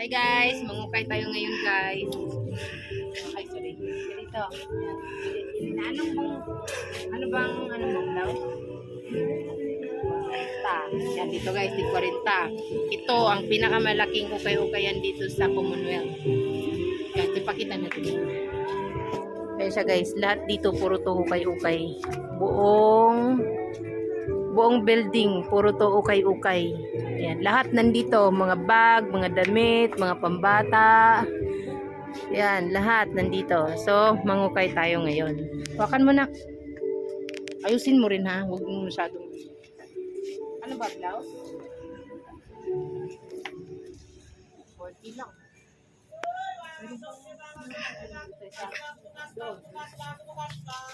Hi guys, mangukay tayo ngayon guys. Ay, sorry. Dito. Anong bang, ano bang, ano bang daw? 40. Yan dito guys, di 40. Ito ang pinakamalaking ukay-ukayan dito sa Commonwealth. Yan, ipakita natin. Kaya siya guys, lahat dito puro to ukay-ukay. Buong buong building, puro to ukay-ukay. Yan, lahat nandito, mga bag, mga damit, mga pambata. Yan, lahat nandito. So, mangukay tayo ngayon. Wakan mo na. Ayusin mo rin ha, huwag mo masyadong. Ano ba, blouse? 40 lang.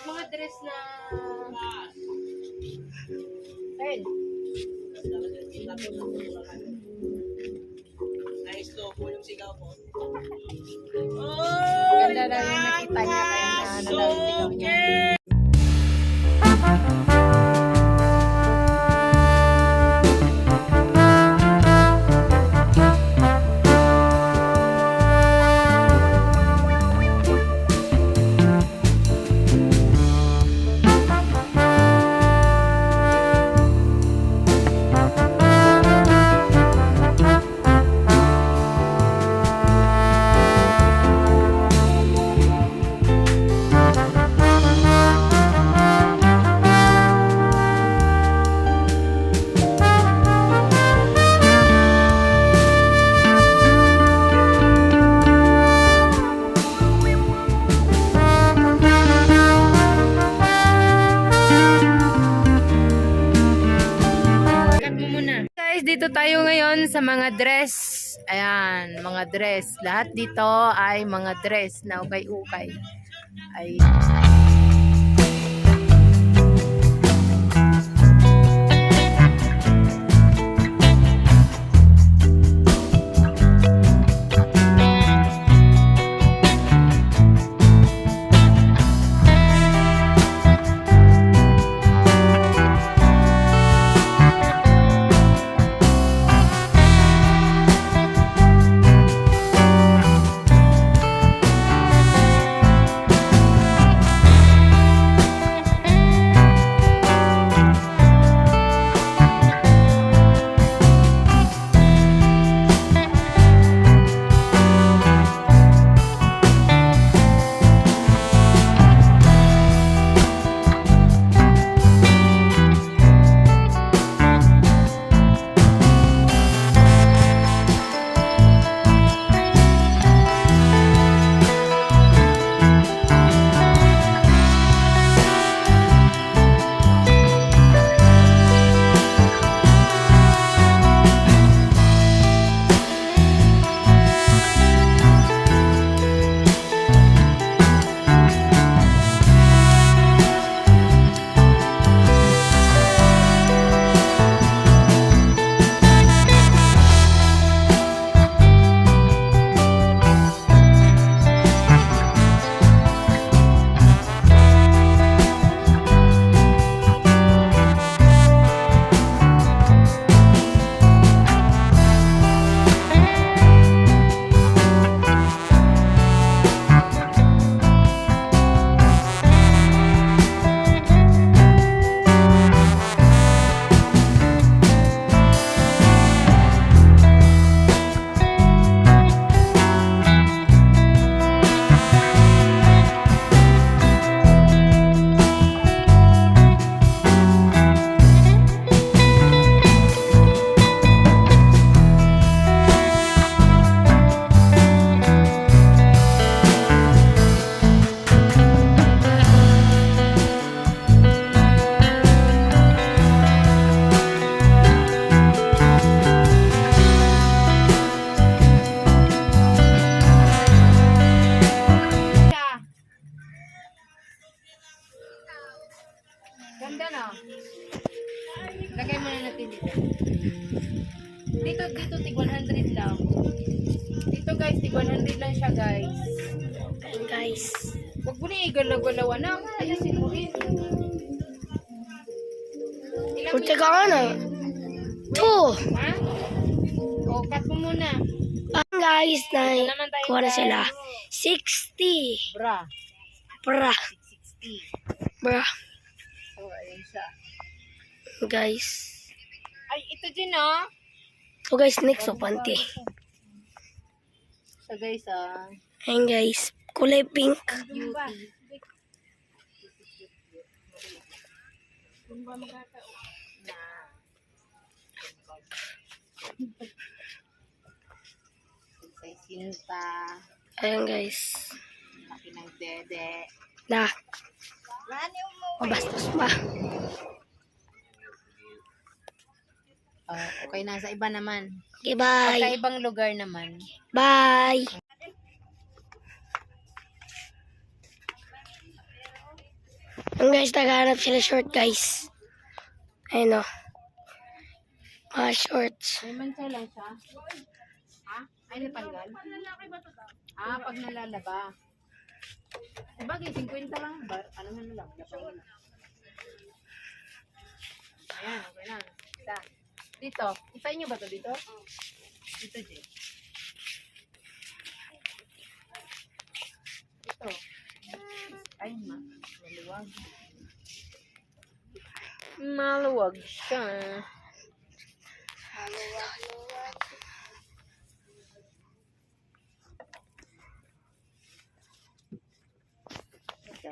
Mga dress na Ten. Nice to po yung sigaw po. Ganda na yung nakita niya kaya na nalalaw niya. Cut dress. Ayan, mga dress. Lahat dito ay mga dress na ukay-ukay. Ay. Guys. Huwag mo na igalaw-galaw na. Ayusin mo rin. Kunti ka ka na. Two. Ha? O, cut mo muna. Ano guys, na kuha na sila. 60. Bra. Bra. 60. Bra. So, ayun siya. Guys. Ay, ito din ah. So guys, next oh, panty. So guys, ah. Ayan guys. Kulay pink. Ayan guys. Laki ng dede. Na. Mabastos pa. Oh, okay na. Sa iba naman. Okay, Sa bye. ibang lugar naman. Bye. Ayan guys, naghahanap sila short guys. Ayun o. Mga shorts. Mansa lang siya. Ha? Ay, natanggal? Ah, pag nalalaba. Sabagay, 50 lang. Ba? Ano man lang. Lapang mo na. Ayan, okay na. Isa. Dito. Isa inyo ba to dito? Dito, J. Ito. Ay, ma. Maluwag. Maluwag siya. Ito.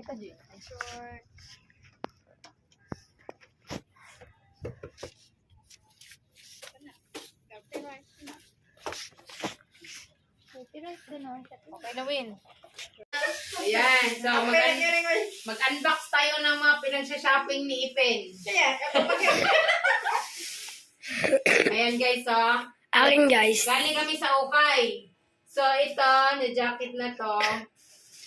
Ito, J. Short. Okay na, Win. Ayan, so mag- mag-unbox tayo ng mga pinagsha-shopping ni Ipen. Ayan guys, oh. Akin guys. Galing kami sa Ukay. So ito, na jacket na to.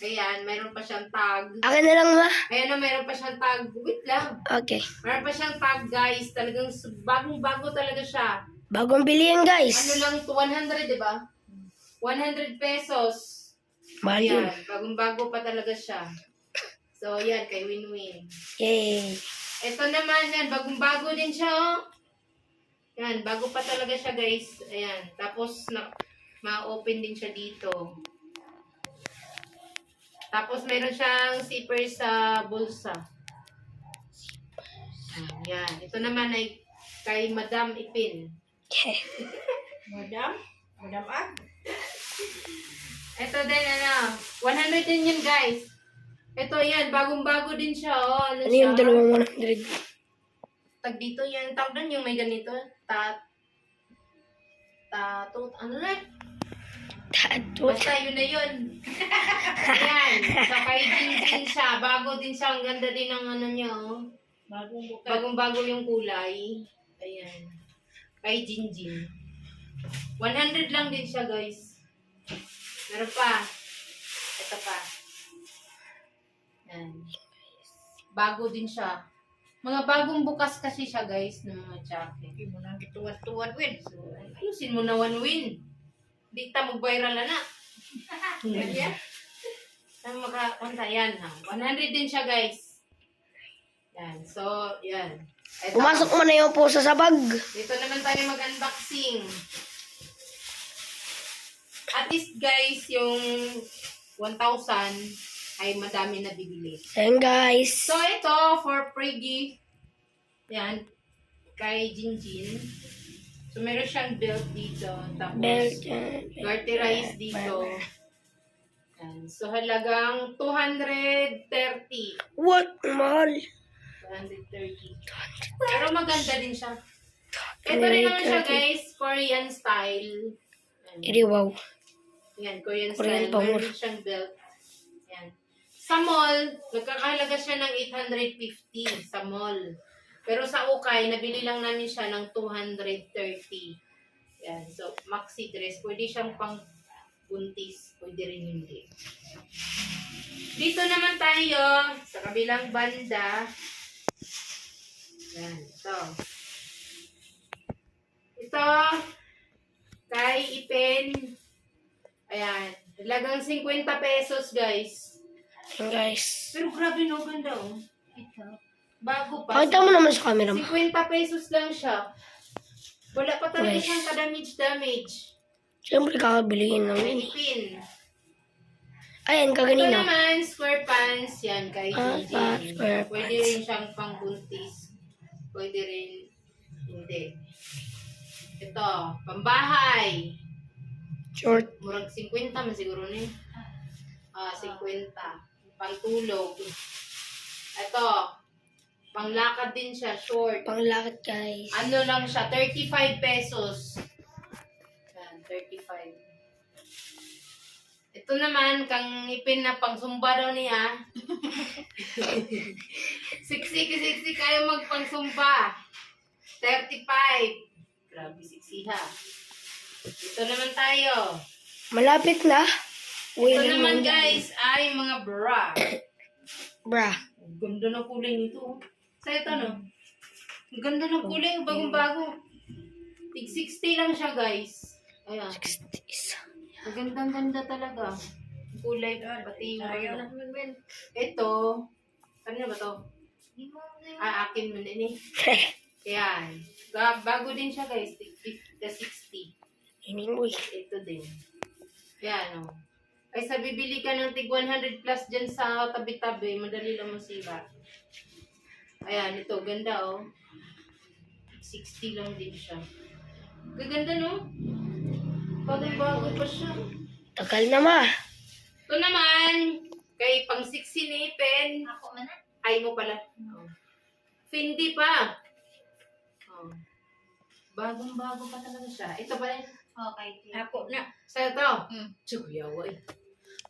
Ayan, mayroon pa siyang tag. Akin na lang ma. Ayan o, mayroon pa siyang tag. Wait lang. Okay. Mayroon pa siyang tag, guys. Talagang bagong-bago talaga siya. Bagong bili yan guys. Ano lang to, 100, di ba? 100 pesos. Mahal yun. Bagong-bago pa talaga siya. So, yan, kay Win-Win. Yay. Ito naman, yan, bagong-bago din siya, oh. Yan, bago pa talaga siya, guys. Ayan, tapos, na, ma-open din siya dito. Tapos, meron siyang zipper sa bulsa. Yan, ito naman ay kay Madam Ipin. Okay. Madam? Madam Ag? Ito din, ano, 100 din yun, guys. Ito, yan, bagong-bago din siya, oh. Ano, Ano siya? yung dalawang 100? Tag dito yan. Tawag doon yung may ganito. Tat. Tato. Ano na? Tato. Basta yun na yun. Ayan. So kay Jinjin siya. Bago din siya. Ang ganda din ng ano niya. Oh. Bagong buka. Bagong-bago yung kulay. Ayan. Kay Jinjin. 100 lang din siya guys. Meron pa. Ito pa. Ayan. Bago din siya. Mga bagong bukas kasi siya guys ng mga jacket. Hindi mo nang gituwad-tuwad, Win. So, ayusin mo na one win. Di ta mag-viral na na. Ganyan. Ang makakunta yan ha. 100 din siya guys. Yan. So, yan. Ito. Pumasok mo na yung pusa sa bag. Dito naman tayo mag-unboxing. At least guys, yung 1,000 ay madami na bibili. Ayan guys. So, ito for gift. Yan. Kay Jinjin. So, meron siyang belt dito. Tapos, Belt. yan. garterize dito. Yan. So, halagang 230. What? Mahal. 230. Pero maganda din siya. Ito rin naman siya guys, Korean style. Yan. Yan, Korean Korean style. power. Meron siyang belt. Yan. Sa mall, nagkakahalaga siya ng 850 sa mall. Pero sa Ukay, nabili lang namin siya ng 230. Yan. So, maxi dress. Pwede siyang pang buntis. Pwede rin hindi. Dito naman tayo, sa kabilang banda. Yan. Ito. Ito, kay Ipen, Ayan. Halagang 50 pesos, guys. Ayan guys. Pero grabe no, ganda oh. Ito. Bago pa. Pakita mo naman sa camera mo. 50 pesos lang siya. Wala pa talaga Guys. siyang ka-damage-damage. Siyempre, kakabilihin namin. Pin. Ayan, Ito kaganina. naman, square pants. Yan, kay Ah, Gigi. ah, square Pwede pants. rin siyang pangbuntis. Pwede rin hindi. Ito, pambahay. Short. Murag 50 man siguro ni. Ah, 50. Pangtulog. Ito, panglakad din siya, short. Panglakad, guys. Ano lang siya, 35 pesos. Yan, 35. Ito naman, kang ipin na pang sumba daw niya. siksi, siksi kayo magpangsumba. 35. Grabe, siksi ha. Ito naman tayo. Malapit na. Uwi Ito na naman naman. guys ay mga bra. Bra. Ang ganda ng kulay nito. Sa ito no? Ang ganda ng kulay, bagong-bago. Tig 60 lang siya guys. Ayan. 60s. Ang ganda-ganda talaga. Ang Kulay, pati yung ano. Ito, ano ba to? Ah, akin mo din eh. Ayan. Bago din siya guys. Tig 50, 60. Ining boy. Ito din. Ayan o. Ay sa bibili ka ng tig 100 plus dyan sa tabi-tabi, madali lang masira. Ayan, ito, ganda o. 60 lang din siya. Gaganda no? Bagong-bago pa siya. Tagal na ma. Ito naman, kay pang 60 ni Pen. Ako man na. Ay mo pala. Oh. Fendi pa. Oh. Bagong-bago pa talaga siya. Ito pa rin. Okay. Ako na. Sa ito. Hmm. Chug, yawa eh.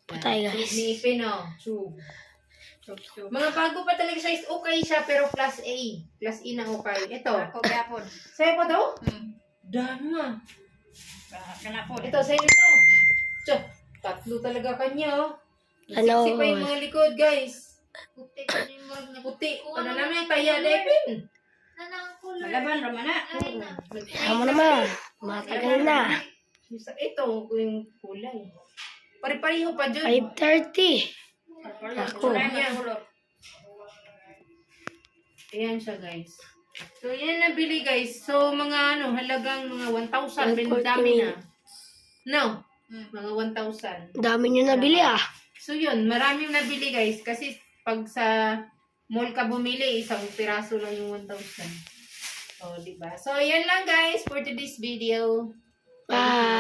Patay, guys. Chug ni Pen oh. Chug. Chup, chup. Mga bago pa talaga siya is okay siya pero plus A. Plus E na okay. Ito. Ako gapon. Sa'yo pa daw? Hmm. Dami ah. Kanapon. Ito, sa'yo ito. Chug. Tatlo talaga kanya oh. Ano? Pa yung mga likod guys. Puti. Puti. Ano naman yung kaya Lepin? Malaban raman na. Tama naman. Matagal na. Sa- Ito, yung kulay. Pare-pareho pa dyan. 5.30. Ako. Ayan siya, guys. So, yan nabili, guys. So, mga ano, halagang mga 1,000. Bin dami na. No? Mga 1,000. Dami nyo nabili ah. So, yun. Maraming nabili, guys. Kasi pag sa mall ka bumili, isang piraso lang yung 1,000. So, diba? So, yan lang, guys, for today's video. Bye.